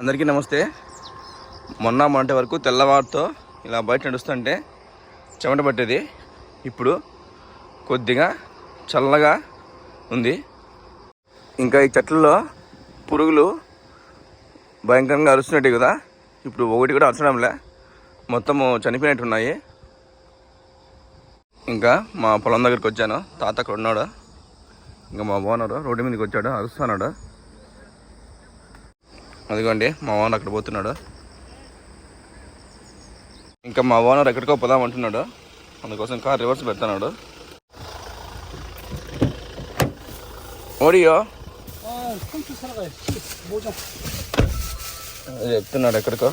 అందరికీ నమస్తే. మొన్న మొన్నటి వరకు తెల్లవారితో ఇలా బయట నడుస్తుంటే చెమట పట్టేది. ఇప్పుడు కొద్దిగా చల్లగా ఉంది. ఇంకా ఈ చెట్లలో పురుగులు భయంకరంగా అరుస్తున్నట్టు కదా. ఇప్పుడు ఒకటి కూడా అరచడంలే. మొత్తము చనిపోయినట్టు ఉన్నాయి ఇంకా మా పొలం దగ్గరికి వచ్చాను. తాత అక్కడ ఉన్నాడు. ఇంకా మా ఓనరు రోడ్డు మీదకి వచ్చాడు అరుస్తున్నాడు. అదిగోండి మా ఓనర్ అక్కడ పోతున్నాడు. ఇంకా మా ఓనర్ ఎక్కడికో పోదాం అంటున్నాడు. అందుకోసం కార్ రివర్స్ పెడతాడు ఓడియో? చెప్తున్నాడు ఎక్కడికో.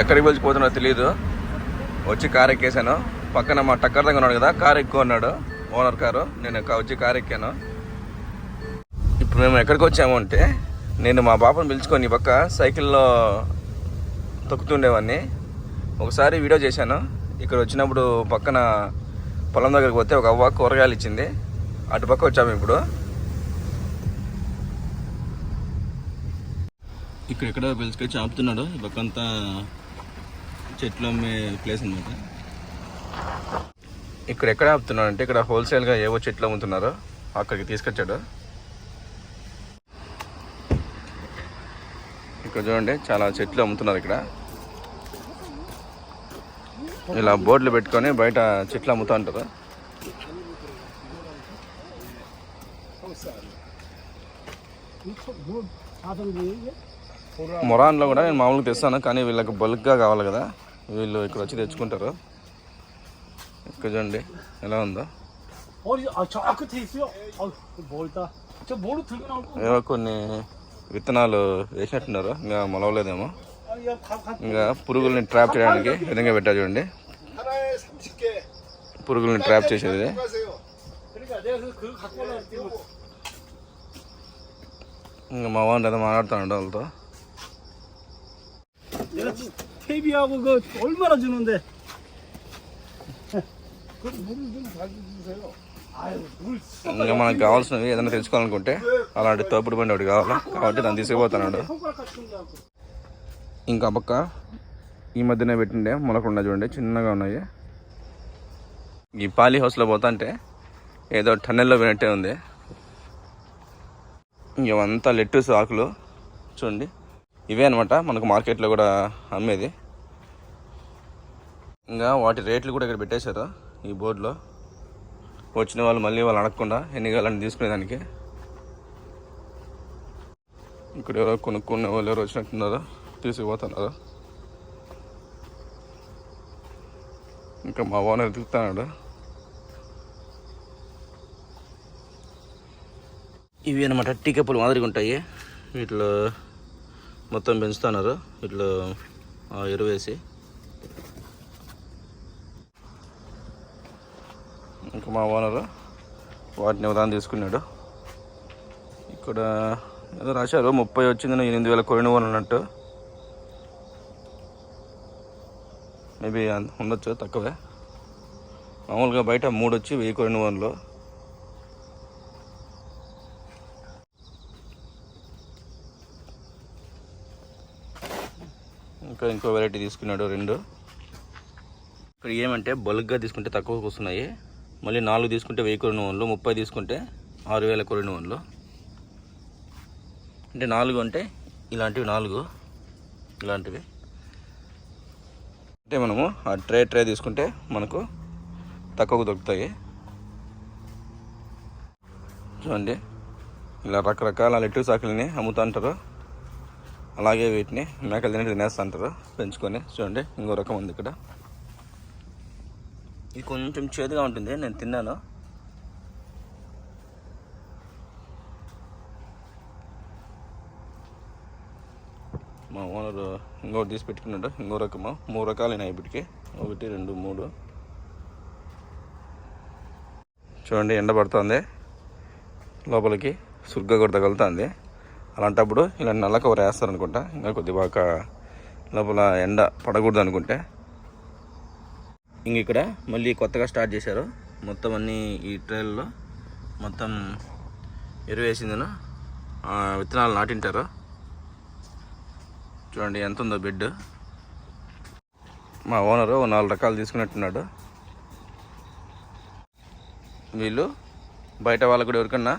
ఎక్కడికి పిలిచిపోతున్నాడో తెలియదు వచ్చి కారు ఎక్కేసాను పక్కన మా టక్కర్ దగ్గర ఉన్నాడు కదా కార్ ఎక్కువ ఉన్నాడు. Owner car. నేను కా- వచ్చి కార్ ఎక్కాను. ఇప్పుడు మేము ఎక్కడికి వచ్చాము అంటే నేను మా పాపను పిలుచుకొని ఈ పక్క సైకిల్లో తొక్కుతుండేవాడిని ఒకసారి వీడియో చేశాను. ఇక్కడ వచ్చినప్పుడు పక్కన పొలం దగ్గరికి పోతే ఒక అవ్వ కూరగాయలు ఇచ్చింది. అటు పక్క వచ్చాము ఇప్పుడు. ఇక్కడెక్కడ పిలుచుకొని చాపుతున్నాడు ఈ పక్క అంతా చెట్లు అమ్మే ప్లేస్ అనమాట ఇక్కడ ఎక్కడ ఆపుతున్నాడు అంటే ఇక్కడ హోల్సేల్గా ఏవో చెట్లు అమ్ముతున్నారో? అక్కడికి తీసుకొచ్చాడు? ఇక్కడ చూడండి చాలా చెట్లు అమ్ముతున్నారు ఇక్కడ. ఇలా బోర్డులు పెట్టుకొని బయట చెట్లు అమ్ముతూ ఉంటారు? మొరాన్లో కూడా నేను మామూలుగా తెస్తాను కానీ వీళ్ళకి బల్క్గా కావాలి కదా. వీళ్ళు ఇక్కడ వచ్చి తెచ్చుకుంటారు. చూడండి ఎలా ఉందో 어디 아저 끝에 있어요. 아, 그 멀다. 저 뭐로 들고 나올 거? ఏవో కొన్ని విత్తనాలు వేసినట్టున్నారు ఇంకా మొలవలేదేమో 아, 야, 가, 가. ఇంకా పురుగుల్ని ట్రాప్ చేయడానికి ఈ విధంగా పెట్టా చూడండి 하나에 30개 పురుగుల్ని ట్రాప్ చేసేది 하세요. 그러니까 내가 그 그거 갖고 올라 그랬더니 ఇంకా మా వాడిని ఏదో మాట్లాడుతున్నాడు వాళ్ళతో 내가 지- 퇴비하고 그 얼마나 주는데? ఇంకా మనకు కావాల్సినవి ఏదైనా తెలుసుకోవాలనుకుంటే అలాంటి తోపుడు బండి ఒకటి కావాలి? కాబట్టి దాన్ని తీసుకుపోతున్నాడు. ఇంకా పక్క ఈ మధ్యనే పెట్టిండే మొలకుండా చూడండి చిన్నగా ఉన్నాయి. ఈ పాలీ హౌస్లో పోతా అంటే ఏదో టన్నెల్లో పోయినట్టే ఉంది. ఇవంతా లెట్టు ఆకులు చూడండి. ఇవే అనమాట మనకు మార్కెట్లో కూడా అమ్మేది. ఇంకా వాటి రేట్లు కూడా ఇక్కడ పెట్టేశారు. ఈ బోర్డులో. వచ్చిన వాళ్ళు మళ్ళీ వాళ్ళు అడగకుండా ఎన్ని కావాలని తీసుకునేదానికి. ఇక్కడ ఎవరో కొనుక్కునే వాళ్ళు ఎవరు వచ్చినట్టున్నారా? తీసుకుపోతున్నారు? ఇంకా మా ఓనర్ ఎదుగుతున్నాడు ఇవి అనమాట టీకప్పులు మాదిరిగా ఉంటాయి. వీటిలో మొత్తం పెంచుతున్నారు. వీటిలో ఆ ఎరువు వేసి మా ఓనరు. వాటిని ఉదాహరణ తీసుకున్నాడు. ఇక్కడ ఏదో రాశారు ముప్పై వచ్చింది ఎనిమిది వేల కొరిన అన్నట్టు. మేబీ ఉండొచ్చు తక్కువే. మామూలుగా బయట మూడు వచ్చి వెయ్యి కొరిన వన్లో ఇంకా ఇంకో వెరైటీ తీసుకున్నాడు రెండు. ఇక్కడ ఏమంటే బల్క్గా తీసుకుంటే తక్కువకు వస్తున్నాయి. మళ్ళీ నాలుగు తీసుకుంటే వెయ్యి కొరిన వన్లు ముప్పై తీసుకుంటే ఆరు వేల కొరిన వన్లు. అంటే నాలుగు అంటే ఇలాంటివి నాలుగు ఇలాంటివి. అంటే మనము ఆ ట్రే ట్రే తీసుకుంటే మనకు తక్కువకు దొరుకుతాయి. చూడండి ఇలా రకరకాల లెట్టు సాకులని అమ్ముతుంటారు. అలాగే వీటిని మేకలు తినేది తినేస్తుంటారు పెంచుకొని. చూడండి ఇంకో రకం ఉంది ఇక్కడ. ఇది కొంచెం చేదుగా ఉంటుంది నేను తిన్నాను. మా ఓనర్ ఇంకోటి తీసి పెట్టుకున్నాడు ఇంకో రకము. మూడు రకాలైన ఇప్పటికి ఒకటి రెండు మూడు. చూడండి ఎండ పడుతుంది. లోపలికి సుర్గ కూడా తగులుతుంది. అలాంటప్పుడు ఇలా నల్ల కవర్ వేస్తారనుకుంటా. ఇంకా కొద్ది బాగా లోపల ఎండ పడకూడదు అనుకుంటే ఇంక ఇక్కడ మళ్ళీ కొత్తగా స్టార్ట్ చేశారు. మొత్తం అన్నీ ఈ ట్రైల్లో మొత్తం ఎరువు విత్తనాలు నాటింటారు. చూడండి ఎంత ఉందో బెడ్ మా ఓనరు నాలుగు రకాలు తీసుకున్నట్టున్నాడు. వీళ్ళు బయట వాళ్ళకు కూడా ఎవరికన్నా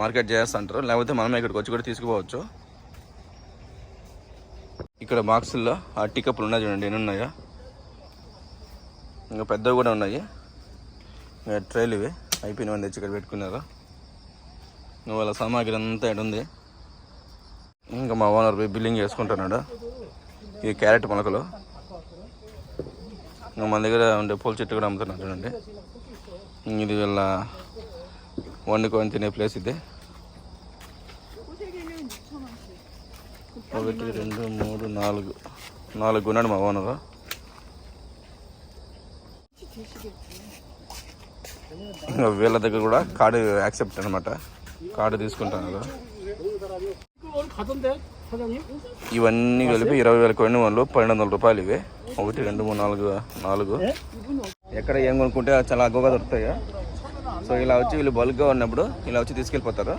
మార్కెట్ చేస్తుంటారు. లేకపోతే మనమే ఇక్కడికి వచ్చి కూడా తీసుకుపోవచ్చు. ఇక్కడ బాక్సుల్లో ఆ టీకప్పులు ఉన్నాయి చూడండి ఎన్ని ఉన్నాయో. ఇంకా పెద్దవి కూడా ఉన్నాయి. ఇంకా ట్రైలు ఇవి. అయిపోయినవన్నీ తెచ్చి ఇక్కడ పెట్టుకున్నారు. ఇంకా వాళ్ళ సామాగ్రి అంతా ఇక్కడ ఉంది. ఇంకా మా ఓనర్ పోయి బిల్లింగ్ చేసుకుంటున్నాడు. ఈ క్యారెట్ మొలకలు. ఇంకా మన దగ్గర ఉండే పూల చెట్టు కూడా అమ్ముతున్నారు చూడండి. ఇది వీళ్ళ వండుకొని తినే ప్లేస్ ఇది. ఒకటి రెండు మూడు నాలుగు. నాలుగు ఉన్నాడు మా ఓనరు. వీళ్ళ దగ్గర కూడా కార్డు యాక్సెప్ట్ అనమాట కార్డు తీసుకుంటాను ఇవన్నీ కలిపి ఇరవై వేల కొన్ని వాళ్ళు పన్నెండు వందల రూపాయలు ఇవి. ఒకటి రెండు మూడు నాలుగు నాలుగు. ఎక్కడ ఏం కొనుక్కుంటే చాలా అగ్గుగా దొరుకుతాయి సో ఇలా వచ్చి వీళ్ళు బల్క్గా ఉన్నప్పుడు ఇలా వచ్చి తీసుకెళ్ళిపోతారు.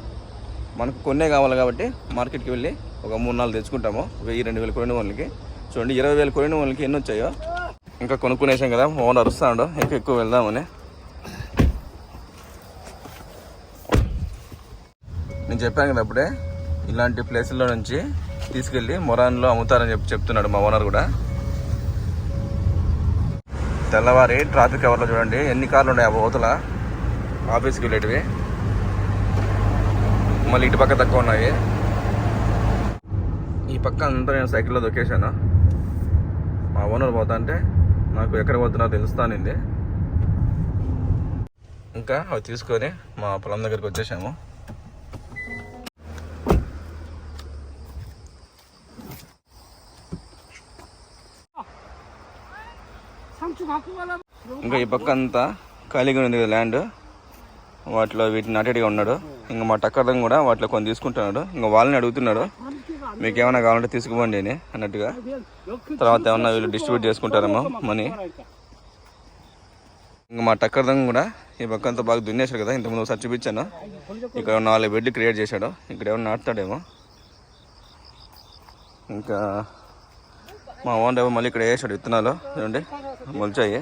మనకు కొన్నే కావాలి కాబట్టి మార్కెట్కి వెళ్ళి ఒక మూడు నాలుగు తెచ్చుకుంటాము. వెయ్యి రెండు వేల కొన్ని వాళ్ళకి చూడండి ఇరవై వేల కొన్ని వాళ్ళకి ఎన్ని వచ్చాయో. ఇంకా కొనుక్కునేసాం కదా ఓనర్ అరుస్తాడు ఇంకా ఎక్కువ వెళ్దామని. నేను చెప్పాను కదా అప్పుడే ఇలాంటి ప్లేసుల్లో నుంచి తీసుకెళ్ళి మొరాన్లో అమ్ముతారని చెప్పి చెప్తున్నాడు మా ఓనర్ కూడా. తెల్లవారి ట్రాఫిక్ ఎవర్లో చూడండి ఎన్ని కార్లు ఉన్నాయి ఆ అవతల? ఆఫీస్కి వెళ్ళేటివి. మళ్ళీ ఇటు పక్క తక్కువ ఉన్నాయి. ఈ పక్క అంతా నేను సైకిల్లో దొక్కేశాను. మా ఓనర్ పోతా అంటే నాకు ఎక్కడ పోతున్నా తెలుస్తానండి. ఇంకా అవి తీసుకొని మా పొలం దగ్గరికి వచ్చేసాము. ఇంకా ఈ పక్క అంతా ఖాళీగా ఉంది ల్యాండ్. వాటిలో వీటిని నాటేడిగా ఉన్నాడు. ఇంకా మా టక్కర్ కూడా వాటిలో కొన్ని తీసుకుంటున్నాడు. ఇంకా వాళ్ళని అడుగుతున్నాడు. మీకు ఏమైనా కావాలంటే తీసుకుపోండి అని అన్నట్టుగా. తర్వాత ఏమన్నా వీళ్ళు డిస్ట్రిబ్యూట్ చేసుకుంటారేమో మనీ. ఇంకా మా టక్కర్ దంగ కూడా ఈ పక్కంతా బాగా దున్నేశారు కదా ఇంతకుముందు ఒకసారి చూపించాను. ఇక్కడ నాలుగు బెడ్లు క్రియేట్ చేశాడు ఇక్కడ ఏమైనా నాటుతాడేమో ఇంకా మా ఓన్ డేమో మళ్ళీ ఇక్కడ వేసాడు విత్తనాలు చూడండి మొలిచాయి.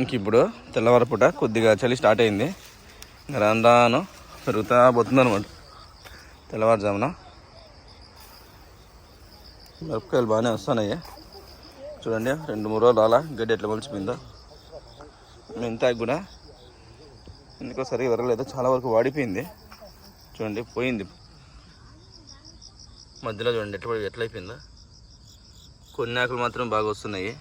ఇంక ఇప్పుడు తెల్లవారపూట కొద్దిగా చలి స్టార్ట్ అయింది. రందాను రాను పెరుగుతా పోతుంది అనమాట తెల్లవారుజామున. మిరపకాయలు బాగానే వస్తున్నాయి. చూడండి రెండు మూడు రోజులు అలా గడ్డి ఎట్లా మలిచిపోయిందో. మెంతాకు కూడా ఎందుకో సరిగా విరగలేదు చాలా వరకు వాడిపోయింది. చూడండి పోయింది. మధ్యలో చూడండి ఎట్లా ఎట్లయిపోయిందో ఎట్లా కొన్ని ఆకులు మాత్రం బాగా వస్తున్నాయి.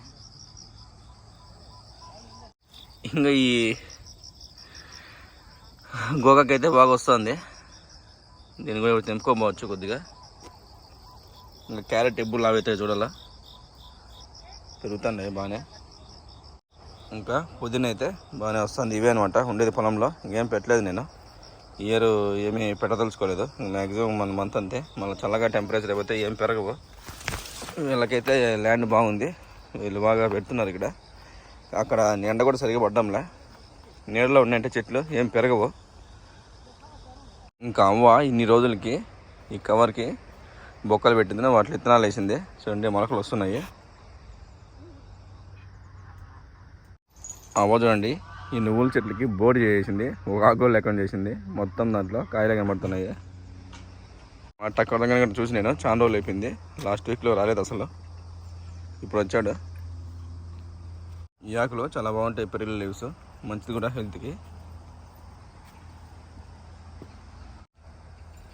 ఇంకా ఈ గోగాకైతే బాగా వస్తుంది. దీన్ని కూడా ఇప్పుడు తెంపుకోపోవచ్చు కొద్దిగా. ఇంకా క్యారెట్ ఎబ్బులు అవుతాయి చూడాలా? పెరుగుతున్నాయి బాగానే. ఇంకా పుదీనా అయితే బాగానే వస్తుంది. ఇవే అనమాట ఉండేది పొలంలో. ఇంకేం పెట్టలేదు నేను. ఇయర్ ఏమీ పెట్టదలుచుకోలేదు. మ్యాక్సిమం మన మంత్ అంతే. మళ్ళీ చల్లగా టెంపరేచర్ అయిపోతే ఏం పెరగవు. వీళ్ళకైతే ల్యాండ్ బాగుంది. వీళ్ళు బాగా పెడుతున్నారు ఇక్కడ. అక్కడ ఎండ కూడా సరిగా పడ్డంలే. నీడలో ఉన్నాయంటే చెట్లు ఏం పెరగవు. ఇంకా అవ్వ ఇన్ని రోజులకి ఈ కవర్కి బొక్కలు పెట్టింది వాటిలో విత్తనాలు వేసింది. చూడండి మొలకలు వస్తున్నాయి. అవ్వ చూడండి ఈ నువ్వుల చెట్లకి బోర్డు చేసింది ఒక ఆకులు లేకుండా చేసింది. మొత్తం దాంట్లో కాయలు కనబడుతున్నాయి. మా టక్కర్ దగ్గర చూసి నేను చాలా రోజులు అయిపోయింది. లాస్ట్ వీక్లో రాలేదు అసలు. ఇప్పుడు వచ్చాడు. ఈ ఆకులు చాలా బాగుంటాయి పెరిగిన లీవ్స్ మంచిది కూడా హెల్త్కి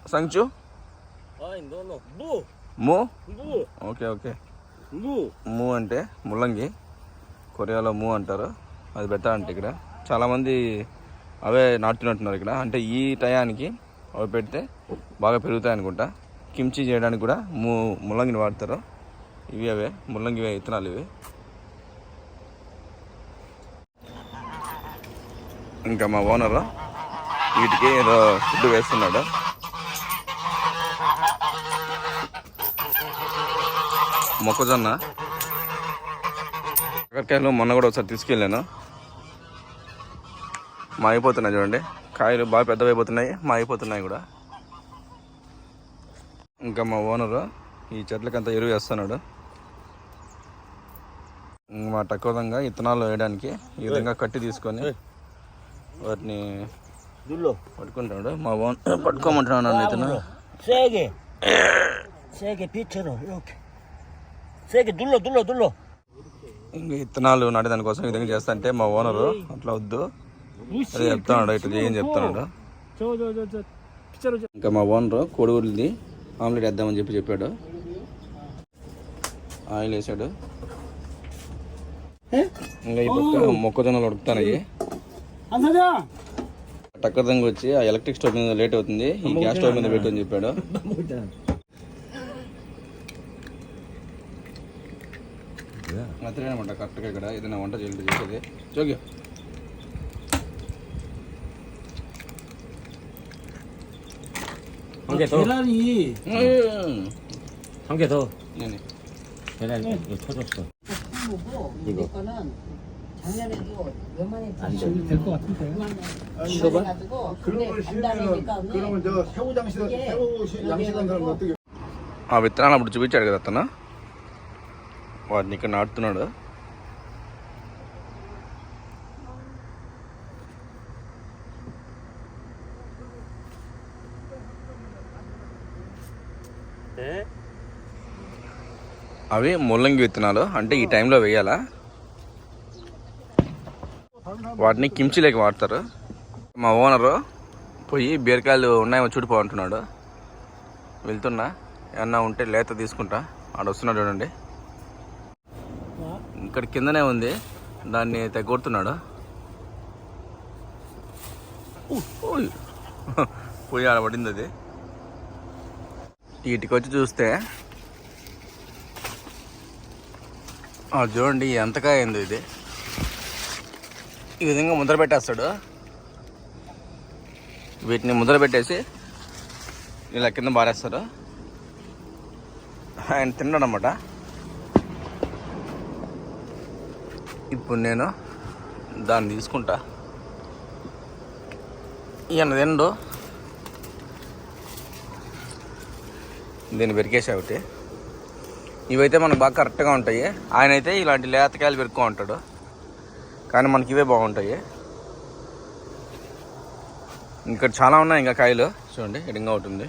సంచు 아이 너너 무! మూ 무! Okay okay 무! మూ అంటే ముల్లంగి కొరియాలో మూ అంటారు అది పెట్టాలంటే ఇక్కడ చాలామంది అవే నాటుతున్నట్టున్నారు ఇక్కడ అంటే ఈ టయానికి అవి పెడితే బాగా పెరుగుతాయి అనుకుంటా కిమ్చి చేయడానికి కూడా మూ ముల్లంగిని వాడతారు ఇవి అవే ముల్లంగి విత్తనాలు ఇవి ఇంకా మా ఓనరు వీటికి ఏదో ఫుడ్ వేస్తున్నాడు మొక్కజొన్న? కాకరకాయలు మొన్న కూడా ఒకసారి తీసుకెళ్ళాను. మా అయిపోతున్నాయి చూడండి. కాయలు బాగా పెద్దవి అయిపోతున్నాయి మా అయిపోతున్నాయి కూడా. ఇంకా మా ఓనరు ఈ చెట్లకంతా ఎరువు వేస్తున్నాడు. మా తక్కువదంగా ఇత్తనాలు వేయడానికి ఈ విధంగా కట్టి తీసుకొని వాటిని. పట్టుకుంటాడు. మా ఓన్ పట్టుకోమంటున్నాను నన్ను ఇతను. సేకి దుల్లో దుల్లో దుల్లో. విత్తనాలు నాటే దానికోసం ఈ విధంగా చేస్తా అంటే మా ఓనరు అట్లా వద్దు. అదే చెప్తాడు ఇట్లా చేయని చెప్తాడు ఇంకా మా ఓనరు కోడిగుడ్లది ఆమ్లెట్ వేద్దామని చెప్పి చెప్పాడు. ఆయిల్ వేసాడు. ఇంకా ఇప్పుడు మొక్కజొన్నలు ఉడుకుతానయ్యి టక్కర్ వచ్చి ఆ ఎలక్ట్రిక్ స్టవ్ మీద లేట్ అవుతుంది. ఈ గ్యాస్ స్టవ్ మీద పెట్టు అని చెప్పాడు. అతనేనమాట కరెక్ట్గా ఇక్కడ ఏదైనా వంట చేయాలి చేసేది జోగి 한 개 더. 계란이 음. 한 개 더. 네네. 계란이 이거 터졌어. 보고 이거 거는 작년에도 요만했지 될것 같은데. 가지고 근데 그러면 간단하니까 싫으면 그러면 저 새우 장식 이게 새우 시- 양식한 사람 어떻게 ఆ విత్తనాలు అప్పుడు చూపించాడు కదా అతను వాటిని ఇక్కడ నాటుతున్నాడు. 네. అవి ముల్లంగి విత్తనాలు. అంటే ఈ టైంలో వేయాలా? వాటిని కిమ్చిలోకి వాడతారు. మా ఓనరు పోయి బీరకాయలు ఉన్నాయేమో చూడిపో అంటున్నాడు. వెళ్తున్నా. ఏమన్నా ఉంటే లేత తీసుకుంటా. ఆడ వస్తున్నాడు చూడండి. ఇక్కడ కిందనే ఉంది. దాన్ని తెగొడుతున్నాడు పోయి ఆడబడింది అది. వీటికి వచ్చి చూస్తే చూడండి ఎంతగా అయింది ఇది. ఈ విధంగా ముద్ర పెట్టేస్తాడు. వీటిని ముద్ర పెట్టేసి ఇలా కింద బారేస్తాడు ఆయన తిన్నాడు అనమాట ఇప్పుడు నేను దాన్ని తీసుకుంటా. ఈయన తిండు. దీన్ని పెరికేసా ఒకటి. ఇవైతే మనకు బాగా కరెక్ట్గా ఉంటాయి. ఆయన అయితే ఇలాంటి లేతకాయలు పెరుక్కో ఉంటాడు కానీ మనకి ఇవే బాగుంటాయి. ఇంకా చాలా ఉన్నాయి ఇంకా కాయలు. చూడండి ఎడంగా ఉంటుంది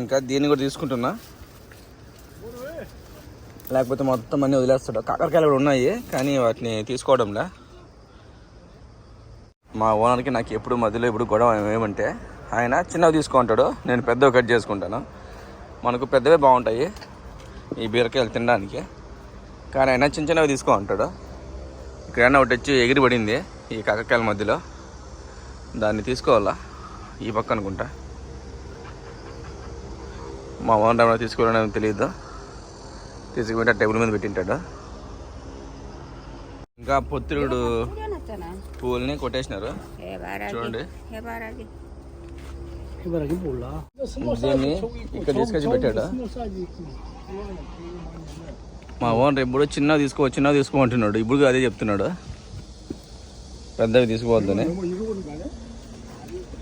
ఇంకా దీన్ని కూడా తీసుకుంటున్నా. లేకపోతే మొత్తం అన్నీ వదిలేస్తాడు. కాకరకాయలు కూడా ఉన్నాయి కానీ వాటిని తీసుకోవడంలా. మా ఓనర్కి నాకు ఎప్పుడు మధ్యలో ఇప్పుడు గొడవ ఏమంటే ఆయన చిన్నవి తీసుకుంటాడు నేను పెద్దవి కట్ చేసుకుంటాను. మనకు పెద్దవే బాగుంటాయి ఈ బీరకాయలు తినడానికి. కానీ ఆయన చిన్న చిన్నవి తీసుకో అంటాడు. ఇక్కడైనా ఒకటి వచ్చి ఎగిరి పడింది ఈ కాకరకాయల మధ్యలో. దాన్ని తీసుకోవాలా? ఈ పక్క అనుకుంటా. మా ఓనర్ ఏమైనా తీసుకోవాలని తెలియదు? తీసుకుంటే టేబుల్ మీద పెట్టింటాడు. ఇంకా పొత్తుడు పూలని కొట్టేసినారు. చూడండి. ఇక్కడ తీసుకొచ్చి పెట్టాడు? మా ఓనర్ ఇప్పుడు చిన్న తీసుకో చిన్న తీసుకోమంటున్నాడు ఇప్పుడు అదే చెప్తున్నాడు. పెద్దవి తీసుకోవద్దని.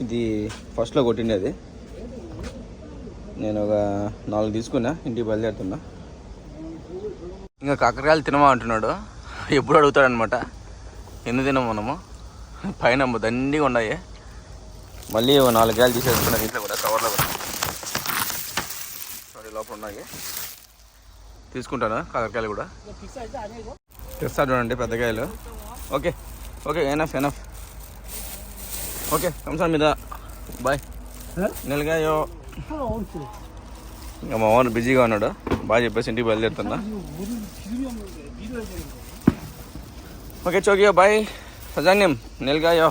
ఇది ఫస్ట్లో కొట్టిండేది. నేను ఒక నాలుగు తీసుకున్నా ఇంటికి బయలుదేరుతున్నా. ఇంకా కాకరకాయలు తినమా అంటున్నాడు. ఎప్పుడు అడుగుతాడనమాట. ఎందుకు తినం మనము? పైన దండిగా ఉన్నాయి. మళ్ళీ నాలుగేళ్ళు తీసేసుకున్నాం ఇంట్లో కూడా కవర్లో కూడా. లోపల ఉన్నాయి. తీసుకుంటాను కాకరకాయలు కూడా? తెస్తా చూడండి పెద్దకాయలు okay okay enough enough okay కంసాన్ మీద. బాయ్. నెలగాయో. ఇంకా మా ఓనర్ బిజీగా ఉన్నాడు. బాగా చెప్పేసి ఇంటికి బయలుదేరుతున్నా. Okay చోకియో bye. సజాన్యం నెల్గాయో